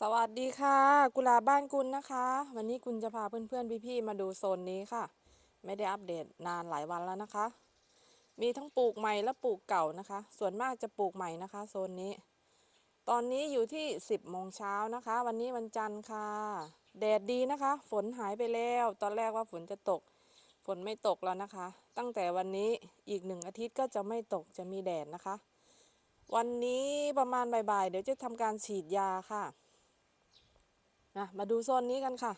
สวัสดีค่ะ กุหลาบบ้านกุลนะคะ วันนี้กุลจะพาเพื่อนๆพี่ๆมาดูโซนนี้ค่ะ ไม่ได้อัปเดตนานหลายวันแล้วนะคะ มีทั้งปลูกใหม่และปลูกเก่านะคะ ส่วนมากจะปลูกใหม่นะคะ โซนนี้ ตอนนี้อยู่ที่ 10โมงเช้านะคะ วันนี้วันจันทร์ค่ะแดดดีนะคะ ฝนหายไปแล้ว ตอนแรกว่าฝนจะตก ฝนไม่ตกแล้วนะคะ ตั้งแต่วันนี้อีกหนึ่งอาทิตย์ก็จะไม่ตกจะมีแดดนะคะ วันนี้ประมาณบ่ายๆเดี๋ยวจะทำการฉีดยาค่ะ นะมาดูโซนนี้กันค่ะ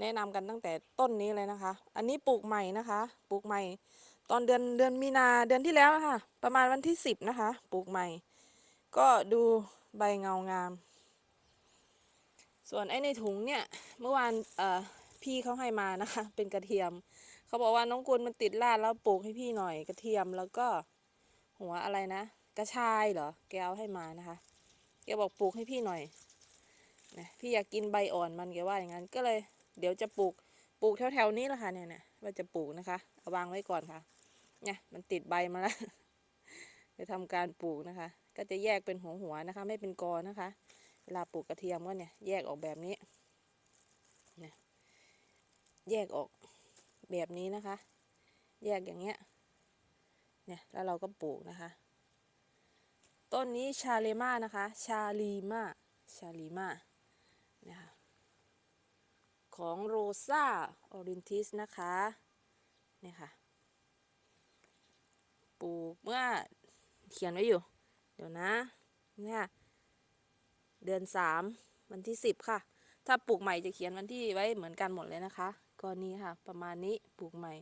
แนะนำกันตั้งแต่ต้นนี้เลยนะคะ อันนี้ปลูกใหม่นะคะปลูกใหม่ ตอนเดือนเดือนมีนาเดือนที่แล้วนะคะประมาณวันที่สิบนะคะปลูกใหม่ ก็ดูใบเงางาม ส่วนไอ้ในถุงเนี่ยเมื่อวานเอ่อพี่เขาให้มานะคะ เป็นกระเทียม เขาบอกว่าน้องกุลมันติดลาดแล้วปลูกให้พี่หน่อยกระเทียมแล้วก็หัวอะไรนะ กระชายเหรอแกเอาให้มานะคะแกบอกปลูกให้พี่หน่อย นะพี่อยากกินใบอ่อนมันแกว่าอย่างนั้น ก็เลย เดี๋ยวจะปลูกปลูกแถวๆนี้แหละค่ะเนี่ยเนี่ยว่าจะปลูกนะคะเอาวางไว้ก่อนค่ะเนี่ยมันติดใบมาแล้วจะทำการปลูกนะคะ ก็จะแยกเป็นหัวหัวๆนะคะ ไม่เป็นกอนะคะ เวลาปลูกกระเทียมก็เนี่ยแยกออกแบบนี้เนี่ยแยกออกแบบนี้นะคะ แยกอย่างเงี้ยเนี่ยแล้วเราก็ปลูกนะคะ ต้นนี้ชาเลมานะคะ ชาลีมาชาลีมา นะคะของโรซาออรินทิสนะคะเนี่ยค่ะปลูกเมื่อเขียนไว้อยู่ เดี๋ยวนะเนี่ยเดือนสามวันที่สิบค่ะ ถ้าปลูกใหม่จะเขียนวันที่ไว้เหมือนกันหมดเลยนะคะก็นี้ค่ะ ประมาณนี้ปลูกใหม่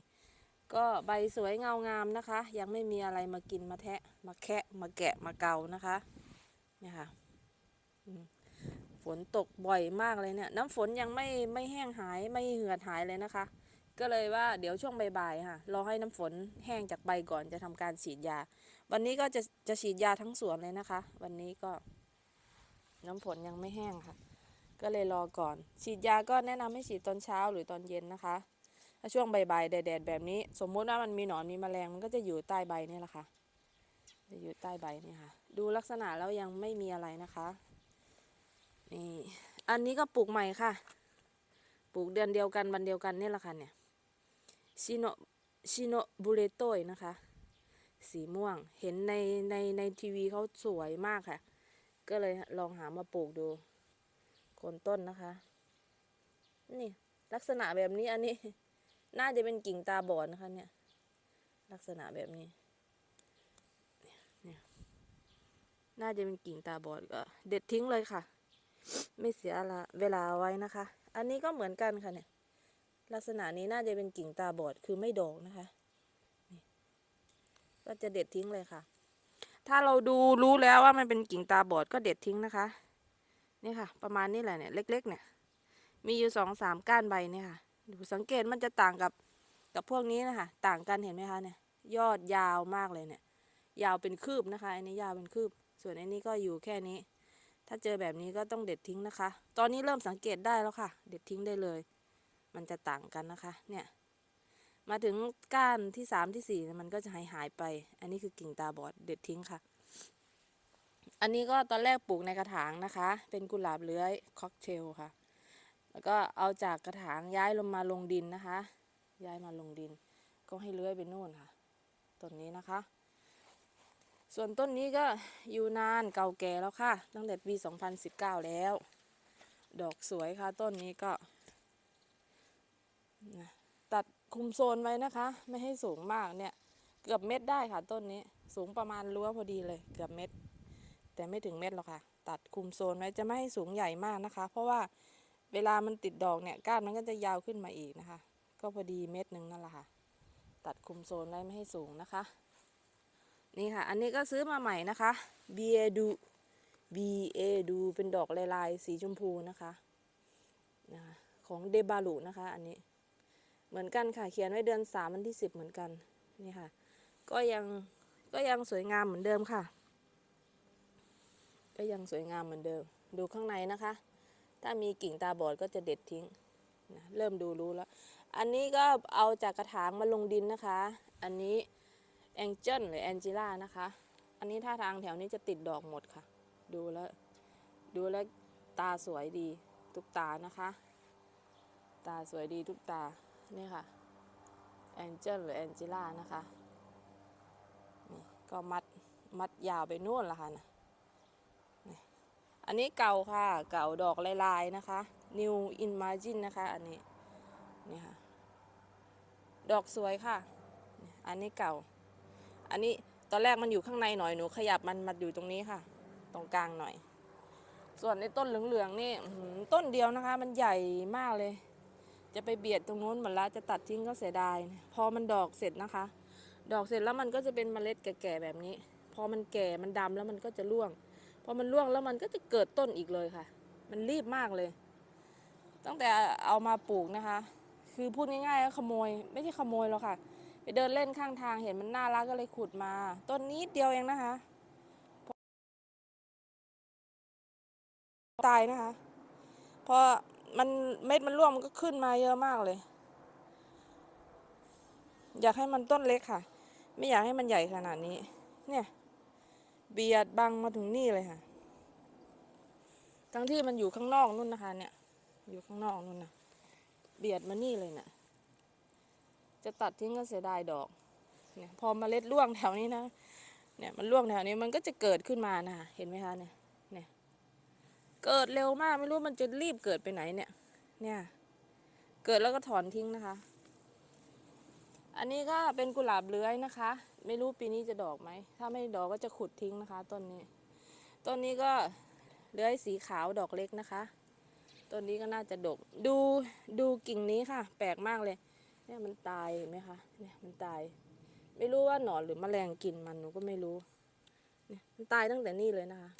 ก็ใบสวยเงางามนะคะ ยังไม่มีอะไรมากินมาแทะมาแคะมาแกะมาเกานะคะเนี่ยค่ะอืม ฝนตกบ่อยมากเลยเนี่ย น้ำฝนยังไม่ไม่แห้งหายไม่เหือดหายเลยนะคะ ก็เลยว่าเดี๋ยวช่วงบ่ายๆค่ะรอให้น้ำฝนแห้งจากใบก่อนจะทำการฉีดยา วันนี้ก็จะจะฉีดยาทั้งสวนเลยนะคะ วันนี้ก็ น้ำฝนยังไม่แห้งค่ะ ก็เลยรอก่อน ฉีดยาก็แนะนำให้ฉีดตอนเช้าหรือตอนเย็นนะคะ ถ้าช่วงบ่ายๆแดดๆแบบนี้ สมมุติว่ามันมีหนอนมีแมลงมันก็จะอยู่ใต้ใบนี่แหละค่ะจะอยู่ใต้ใบนี่ค่ะ ดูลักษณะแล้วยังไม่มีอะไรนะคะ นี่อันนี้ก็ปลูกใหม่ค่ะ ปลูกเดือนเดียวกันวันเดียวกันนี่แหละค่ะเนี่ยชิโนชิโนบุเรโตยนะคะ สีม่วงเห็นในในในทีวีเขาสวยมากค่ะ ก็เลยลองหามาปลูกดูโคนต้นนะคะ นี่ลักษณะแบบนี้อันนี้ น่าจะเป็นกิ่งตาบอดนะคะเนี่ย ลักษณะแบบนี้เนี่ยน่าจะเป็นกิ่งตาบอดก็ เด็ดทิ้งเลยค่ะ ไม่เสียละเวลาไว้นะคะ อันนี้ก็เหมือนกันค่ะเนี่ย ลักษณะนี้น่าจะเป็นกิ่งตาบอดคือไม่ด่งนะคะก็จะเด็ดทิ้งเลยค่ะ ถ้าเราดูรู้แล้วว่ามันเป็นกิ่งตาบอดก็เด็ดทิ้งนะคะ นี่ค่ะ ประมาณนี้แหละเนี่ยเล็ก ๆ เนี่ย มีอยู่สองสามก้านใบเนี่ยค่ะ ดูสังเกตมันจะต่างกับกับพวกนี้นะคะ ต่างกันเห็นไหมคะเนี่ย ยอดยาวมากเลยเนี่ย ยาวเป็นคืบนะคะ อันนี้ยาวเป็นคืบ ส่วนอันนี้ก็อยู่แค่นี้ ถ้าเจอแบบนี้ก็ต้องเด็ดทิ้งนะคะ ตอนนี้เริ่มสังเกตได้แล้วค่ะ เด็ดทิ้งได้เลย มันจะต่างกันนะคะ เนี่ย มาถึงก้านที่สามที่สี่มันก็จะหายหายไป อันนี้คือกิ่งตาบอดเด็ดทิ้งค่ะ อันนี้ก็ตอนแรกปลูกในกระถางนะคะ เป็นกุหลาบเลื้อยค็อกเทลค่ะ แล้วก็เอาจากกระถางย้ายลงมาลงดินนะคะ ย้ายมาลงดิน ก็ให้เลื้อยไปนู่นค่ะต้นนี้นะคะ ส่วนต้นนี้ก็อยู่นานเก่าแก่แล้วค่ะ ตั้งแต่ปี 2019 แล้ว ดอกสวยค่ะต้นนี้ก็นะตัดคุมโซนไว้นะคะ ไม่ให้สูงมากเนี่ย เกือบเม็ดได้ค่ะต้นนี้ สูงประมาณรั้วพอดีเลย เกือบเม็ด แต่ไม่ถึงเม็ดหรอกค่ะ ตัดคุมโซนไว้จะไม่ให้สูงใหญ่มากนะคะ เพราะว่าเวลามันติดดอกเนี่ยก้านมันก็จะยาวขึ้นมาอีกนะคะ ก็พอดีเม็ดหนึ่งนั่นแหละค่ะ ตัดคุมโซนไว้ไม่ให้สูงนะคะ นี่ค่ะ อันนี้ก็ซื้อมาใหม่นะคะ B A ดู B A ดูเป็นดอกลายลายๆ สีชมพูนะคะนะคะของเดบารุนะคะ อันนี้เหมือนกันค่ะ เขียนไว้เดือนสามวันที่สิบเหมือนกันนี่ค่ะ ก็ยังก็ยังสวยงามเหมือนเดิมค่ะ ก็ยังสวยงามเหมือนเดิม ดูข้างในนะคะ ถ้ามีกิ่งตาบอดก็จะเด็ดทิ้งนะเริ่มดูรู้แล้ว อันนี้ก็เอาจากกระถางมาลงดินนะคะ อันนี้ แองเจิลหรือแองจิล่านะคะ อันนี้ท่าทางแถวนี้จะติดดอกหมดค่ะ ดูแล้วดูแล้วตาสวยดีทุกตานะคะ ตาสวยดีทุกตา นี่ค่ะแองเจิลหรือแองเจล่านะคะนี่ก็มัดมัดยาวไปนู่นละค่ะนะนี่อันนี้เก่าค่ะ เก่าดอกลายๆนะคะ New Imagine นะคะ อันนี้นี่ค่ะ ดอกสวยค่ะ อันนี้เก่า อันนี้ตอนแรกมันอยู่ข้างในหน่อยหนูขยับมันมาอยู่ตรงนี้ค่ะ ตรงกลางหน่อย ส่วนในต้นเหลืองๆนี่ต้นเดียวนะคะ มันใหญ่มากเลย จะไปเบียดตรงนู้นหมดละจะตัดทิ้งก็เสียดาย พอมันดอกเสร็จนะคะ ดอกเสร็จแล้วมันก็จะเป็นเมล็ดแก่ๆแบบนี้ พอมันแก่มันดำแล้วมันก็จะร่วง พอมันร่วงแล้วมันก็จะเกิดต้นอีกเลยค่ะ มันรีบมากเลย ตั้งแต่เอามาปลูกนะคะ คือพูดง่ายๆก็ขโมย ไม่ใช่ขโมยหรอกค่ะ ไปเดินเล่นข้างทางเห็นมันน่ารักก็เลยขุดมา ต้นนี้เดียวเองนะคะ ตายนะคะพอมันเม็ดมันร่วงมันก็ขึ้นมาเยอะมากเลย อยากให้มันต้นเล็กค่ะ ไม่อยากให้มันใหญ่ขนาดนี้ เนี่ย เบียดบังมาถึงนี่เลยค่ะ ทั้งที่มันอยู่ข้างนอกนู่นนะคะ เนี่ย อยู่ข้างนอกนู่นนะเบียดมานี่เลยนะ่ะ จะตัดทิ้งก็เสียดายดอกเนี่ยพอมเมล็ดร่วงแถวนี้นะ เนี่ยมันร่วงแถวนี้มันก็จะเกิดขึ้นมานะเห็นไหมคะเนี่ย เนี่ย เกิดเร็วมากไม่รู้มันจะรีบเกิดไปไหนเนี่ย เนี่ย เกิดแล้วก็ถอนทิ้งนะคะ อันนี้ก็เป็นกุหลาบเลื้อยนะคะ ไม่รู้ปีนี้จะดอกไหม ถ้าไม่ดอกก็จะขุดทิ้งนะคะต้นนี้ ต้นนี้ก็เลื้อยสีขาวดอกเล็กนะคะ ต้นนี้ก็น่าจะดก ดูดูกิ่งนี้ค่ะ แปลกมากเลย เนี่ยมันตายเห็นไหมคะ เนี่ยมันตาย ไม่รู้ว่าหนอนหรือแมลงกินมันหนูก็ไม่รู้ เนี่ยมันตายตั้งแต่นี่เลยนะคะ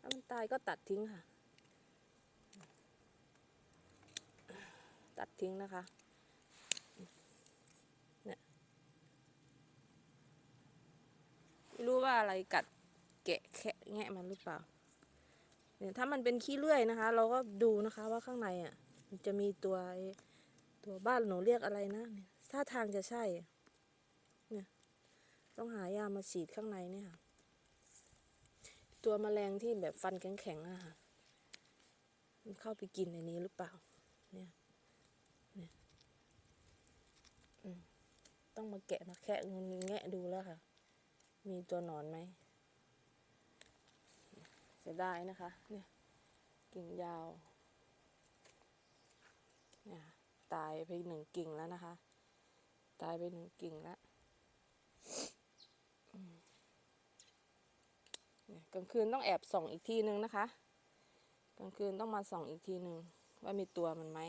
ถ้ามันตายก็ตัดทิ้งค่ะ ตัดทิ้งนะคะเนี่ยไม่รู้ว่าอะไรกัดแกะแคะแงะมันหรือเปล่า เนี่ยถ้ามันเป็นขี้เลื่อยนะคะ เราก็ดูนะคะว่าข้างในอะ จะมีตัวตัวบ้านหนูเรียกอะไรนะท่าทางจะใช่ เนี่ย ต้องหายามาฉีดข้างในเนี่ยค่ะ ตัวแมลงที่แบบฟันแข็งๆอะค่ะ มันเข้าไปกินในนี้หรือเปล่า เนี่ย เนี่ยต้องมาแกะมาแคะงนแงะดูแล้วค่ะ มีตัวหนอนไหมเสียดายนะคะ เนี่ย กิ่งยาว เนี่ยตายไปหนึ่งกิ่งแล้วนะคะ ตายไปหนึ่งกิ่งแล้วกลางคืนต้องแอบส่องอีกทีนึงนะคะ กลางคืนต้องมาส่องอีกทีนึง ว่ามีตัวมันไหม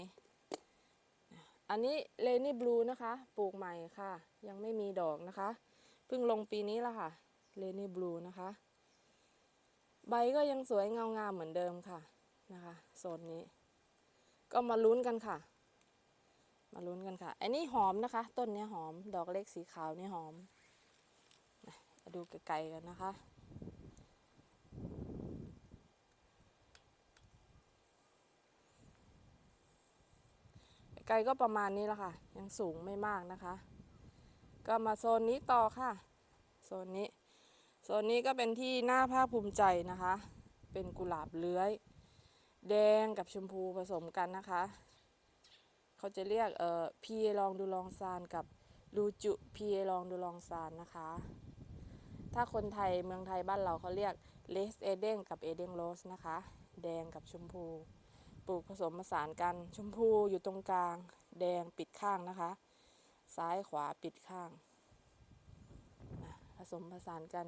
อันนี้เลนี่บลูนะคะ ปลูกใหม่ค่ะ ยังไม่มีดอกนะคะ เพิ่งลงปีนี้ละค่ะ เลนี่บลูนะคะ ใบก็ยังสวยเงางามเหมือนเดิมค่ะนะคะ โซนนี้ ก็มาลุ้นกันค่ะ มาลุ้นกันค่ะอันนี้หอมนะคะ ต้นนี้หอม ดอกเล็กสีขาวนี่หอมมาดูไกลๆกันนะคะ ไกลก็ประมาณนี้แล้วค่ะ ยังสูงไม่มากนะคะ ก็มาโซนนี้ต่อค่ะ โซนนี้ โซนนี้ก็เป็นที่น่าภาคภูมิใจนะคะ เป็นกุหลาบเลื้อย แดงกับชมพูผสมกันนะคะ เขาจะเรียกเอ่อพีลองดูลองซานกับลูจุพีลองดูลองซานนะคะ ถ้าคนไทยเมืองไทยบ้านเราเขาเรียกเลสเอเดงกับเอเดงโรสนะคะ แดงกับชมพู ปลูกผสมผสานกัน ชมพูอยู่ตรงกลาง แดงปิดข้างนะคะ ซ้ายขวาปิดข้าง ผสมผสานกัน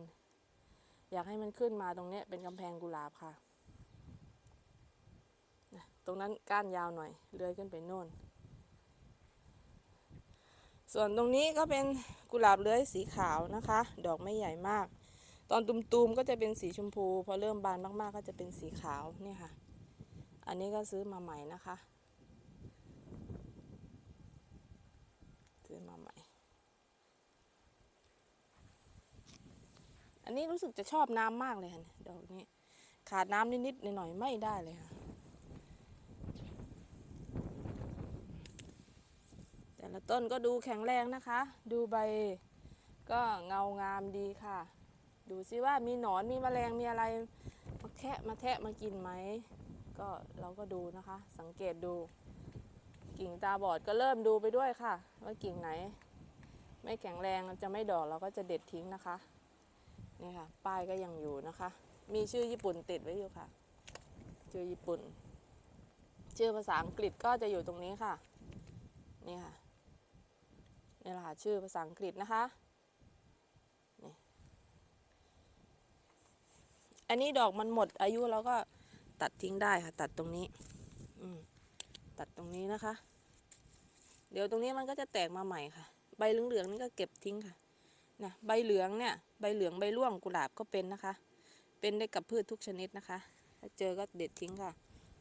อยากให้มันขึ้นมาตรงเนี้ยเป็นกำแพงกุหลาบค่ะ ตรงนั้นก้านยาวหน่อยเลื้อยขึ้นไปโน่น ส่วนตรงนี้ก็เป็นกุหลาบเลื้อยสีขาวนะคะ ดอกไม่ใหญ่มาก ตอนตุมๆก็จะเป็นสีชมพู พอเริ่มบานมากๆ ก็จะเป็นสีขาวนี่ค่ะ อันนี้ก็ซื้อมาใหม่นะคะ ซื้อมาใหม่ อันนี้รู้สึกจะชอบน้ำมากเลยค่ะเนี่ยดอกนี้ ขาดน้ำนิดๆหน่อยๆไม่ได้เลยค่ะ แต่ละต้นก็ดูแข็งแรงนะคะ ดูใบก็เงางามดีค่ะ ดูซิว่ามีหนอนมีแมลงมีอะไรมาแแคะมาแทะมากินไหมก็เราก็ดูนะคะ สังเกตดู กิ่งตาบอดก็เริ่มดูไปด้วยค่ะ ว่ากิ่งไหน ไม่แข็งแรงจะไม่ดอกเราก็จะเด็ดทิ้งนะคะนี่ค่ะ ป้ายก็ยังอยู่นะคะ มีชื่อญี่ปุ่นติดไว้อยู่ค่ะ ชื่อญี่ปุ่น ชื่อภาษาอังกฤษก็จะอยู่ตรงนี้ค่ะ นี่ค่ะ นี่แหละชื่อภาษาอังกฤษนะคะนี่อันนี้ดอกมันหมดอายุเราก็ตัดทิ้งได้ค่ะ ตัดตรงนี้ อืมตัดตรงนี้นะคะ เดี๋ยวตรงนี้มันก็จะแตกมาใหม่ค่ะ ใบเหลืองๆนี่ก็เก็บทิ้งค่ะนะใบเหลืองเนี่ยใบเหลืองใบร่วงกุหลาบก็เป็นนะคะ เป็นได้กับพืชทุกชนิดนะคะ ถ้าเจอก็เด็ดทิ้งค่ะ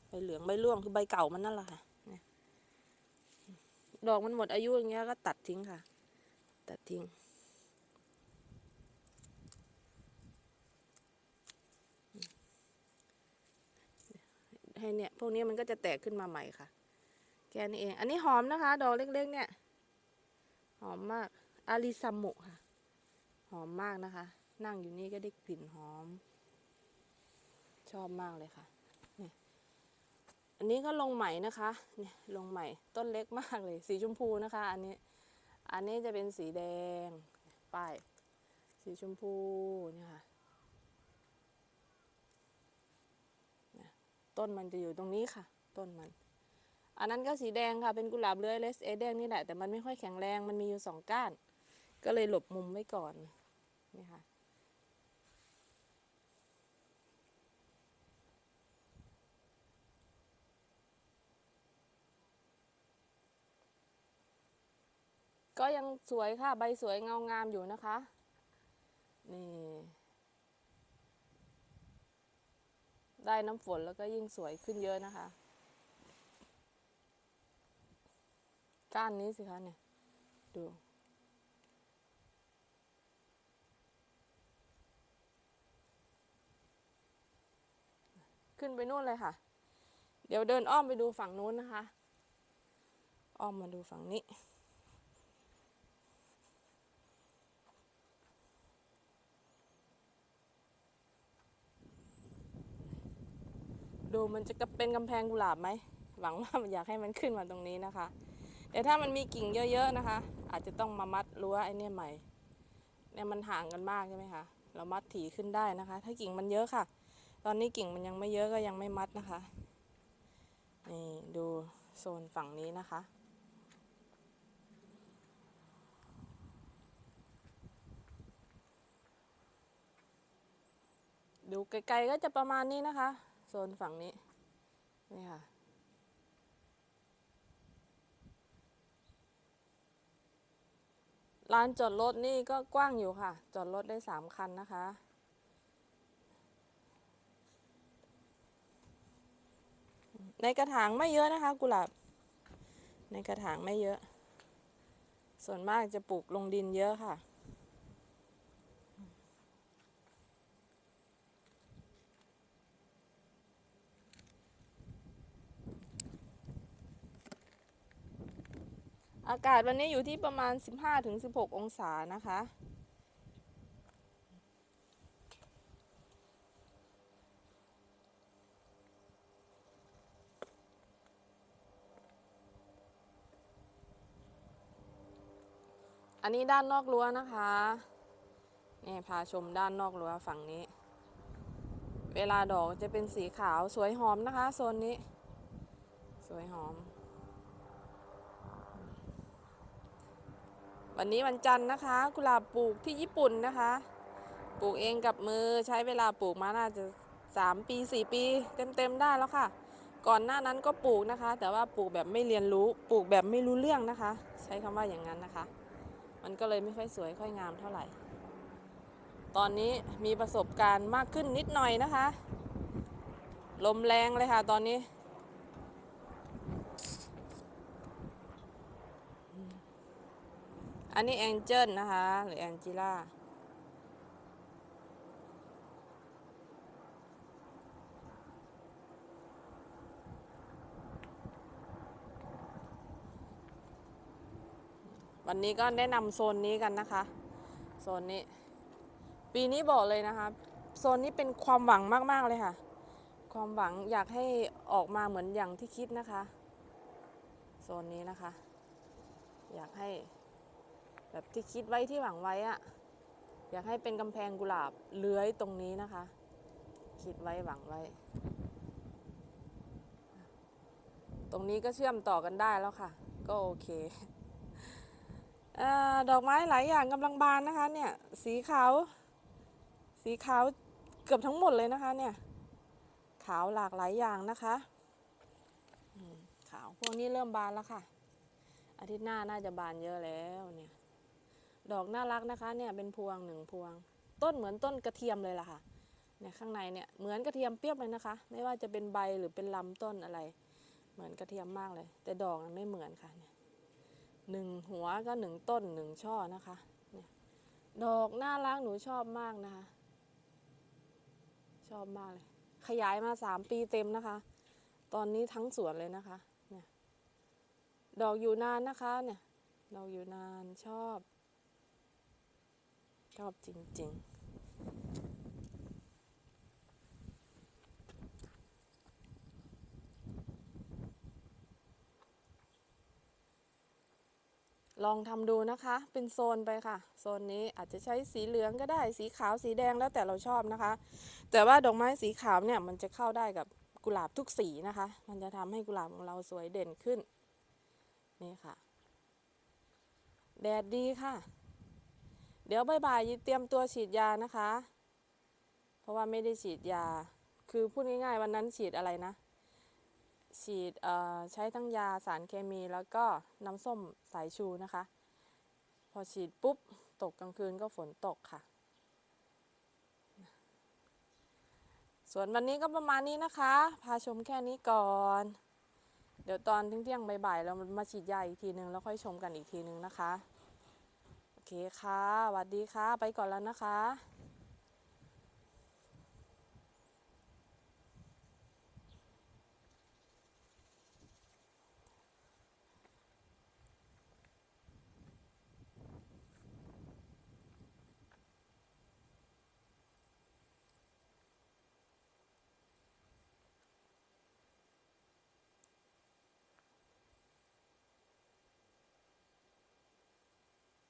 ใบเหลืองใบร่วงคือใบเก่ามันนั่นแหละค่ะ ดอกมันหมดอายุอย่างเงี้ยก็ตัดทิ้งค่ะ ตัดทิ้งให้เนี่ยพวกนี้มันก็จะแตกขึ้นมาใหม่ค่ะแค่นี้เอง อันนี้หอมนะคะ ดอกเล็กๆเนี่ย หอมมาก อาริซัมโมค่ะ หอมมากนะคะ นั่งอยู่นี่ก็ได้กลิ่นหอม ชอบมากเลยค่ะ อันนี้ก็ลงใหม่นะคะเนี่ยลงใหม่ต้นเล็กมากเลยสีชมพูนะคะ อันนี้อันนี้จะเป็นสีแดงป้ายสีชมพูเนี่ยค่ะต้นมันจะอยู่ตรงนี้ค่ะ ต้นมัน อันนั้นก็สีแดงค่ะเป็นกุหลาบเลื้อยเลสเอแดงนี่แหละแต่มันไม่ค่อยแข็งแรงมันมีอยู่สองก้าน ก็เลยหลบมุมไว้ก่อนนี่ค่ะ ก็ยังสวยค่ะ ใบสวยเงางามอยู่นะคะ นี่ ได้น้ำฝนแล้วก็ยิ่งสวยขึ้นเยอะนะคะ ก้านนี้สิคะเนี่ย ดูขึ้นไปนู่นเลยค่ะ เดี๋ยวเดินอ้อมไปดูฝั่งนู้นนะคะ อ้อมมาดูฝั่งนี้ ดูมันจะเป็นกำแพงกุหลาบไหม หวังว่าอยากให้มันขึ้นมาตรงนี้นะคะ แต่ถ้ามันมีกิ่งเยอะๆนะคะ อาจจะต้องมามัดรั้วไอ้นี่ใหม่ เนี่ยมันห่างกันมากใช่ไหมคะ เรามัดถี่ขึ้นได้นะคะ ถ้ากิ่งมันเยอะค่ะ ตอนนี้กิ่งมันยังไม่เยอะก็ยังไม่มัดนะคะ นี่ดูโซนฝั่งนี้นะคะดูไกลๆก็จะประมาณนี้นะคะ โซนฝั่งนี้ นี่ค่ะ ลานจอดรถนี่ก็กว้างอยู่ค่ะ จอดรถได้สามคันนะคะ ในกระถางไม่เยอะนะคะ กุหลาบ ในกระถางไม่เยอะ ส่วนมากจะปลูกลงดินเยอะค่ะ อากาศวันนี้อยู่ที่ประมาณ 15-16 องศานะคะ อันนี้ด้านนอกรั้วนะคะนี่พาชมด้านนอกรั้วฝั่งนี้ เวลาดอกจะเป็นสีขาวสวยหอมนะคะโซนนี้ สวยหอม วันนี้วันจันทร์นะคะ กุหลาบปลูกที่ญี่ปุ่นนะคะ ปลูกเองกับมือใช้เวลาปลูกมาน่าจะ 3 ปี 4 ปี เต็มๆได้แล้วค่ะ ก่อนหน้านั้นก็ปลูกนะคะ แต่ว่าปลูกแบบไม่เรียนรู้ ปลูกแบบไม่รู้เรื่องนะคะ ใช้คำว่าอย่างนั้นนะคะ มันก็เลยไม่ค่อยสวยค่อยงามเท่าไหร่ ตอนนี้มีประสบการณ์มากขึ้นนิดหน่อยนะคะ ลมแรงเลยค่ะ ตอนนี้ อันนี้แองเจิลนะคะ หรือแองจิล่าวันนี้ก็แนะนำโซนนี้กันนะคะ โซนนี้ ปีนี้บอกเลยนะคะ โซนนี้เป็นความหวังมากๆเลยค่ะ ความหวังอยากให้ออกมาเหมือนอย่างที่คิดนะคะ โซนนี้นะคะ อยากให้ แบบที่คิดไว้ที่หวังไว้อะอยากให้เป็นกำแพงกุหลาบเลื้อยตรงนี้นะคะ คิดไว้หวังไว้ ตรงนี้ก็เชื่อมต่อกันได้แล้วค่ะ ก็โอเคอดอกไม้หลายอย่างกำลังบานนะคะเนี่ย สีขาว สีขาวเกือบทั้งหมดเลยนะคะเนี่ย ขาวหลากหลายอย่างนะคะขาวพวกนี้เริ่มบานแล้วค่ะ อาทิตย์หน้าน่าจะบานเยอะแล้วเนี่ย ดอกน่ารักนะคะเนี่ยเป็นพวงหนึ่งพวง ต้นเหมือนต้นกระเทียมเลยล่ะค่ะเนี่ยข้างในเนี่ยเหมือนกระเทียมเปรียบเลยนะคะ ไม่ว่าจะเป็นใบหรือเป็นลำต้นอะไร เหมือนกระเทียมมากเลย แต่ดอกมันไม่เหมือนค่ะเนี่ยหนึ่งหัวก็หนึ่งต้นหนึ่งช่อนะคะเนี่ยดอกน่ารักหนูชอบมากนะคะ ชอบมากเลย ขยายมาสามปีเต็มนะคะ ตอนนี้ทั้งสวนเลยนะคะ เนี่ย ดอกอยู่นานนะคะ เนี่ยดอกอยู่นานชอบ ชอบจริง ๆลองทำดูนะคะ เป็นโซนไปค่ะ โซนนี้อาจจะใช้สีเหลืองก็ได้ สีขาว สีแดงแล้วแต่เราชอบนะคะ แต่ว่าดอกไม้สีขาวเนี่ยมันจะเข้าได้กับกุหลาบทุกสีนะคะ มันจะทำให้กุหลาบของเราสวยเด่นขึ้น นี่ค่ะ แดดดีค่ะ เดี๋ยวบ่ายๆเตรียมตัวฉีดยานะคะ เพราะว่าไม่ได้ฉีดยา คือพูดง่ายๆ วันนั้นฉีดอะไรนะ ฉีดใช้ทั้งยาสารเคมีแล้วก็น้ำส้มสายชูนะคะ พอฉีดปุ๊บ ตกกลางคืนก็ฝนตกค่ะ ส่วนวันนี้ก็ประมาณนี้นะคะ พาชมแค่นี้ก่อน เดี๋ยวตอนเที่ยงๆบ่ายๆเรามาฉีดยาอีกทีนึงแล้วค่อยชมกันอีกทีนึงนะคะ เคค่ะสวัสดีค่ะ ไปก่อนแล้วนะคะ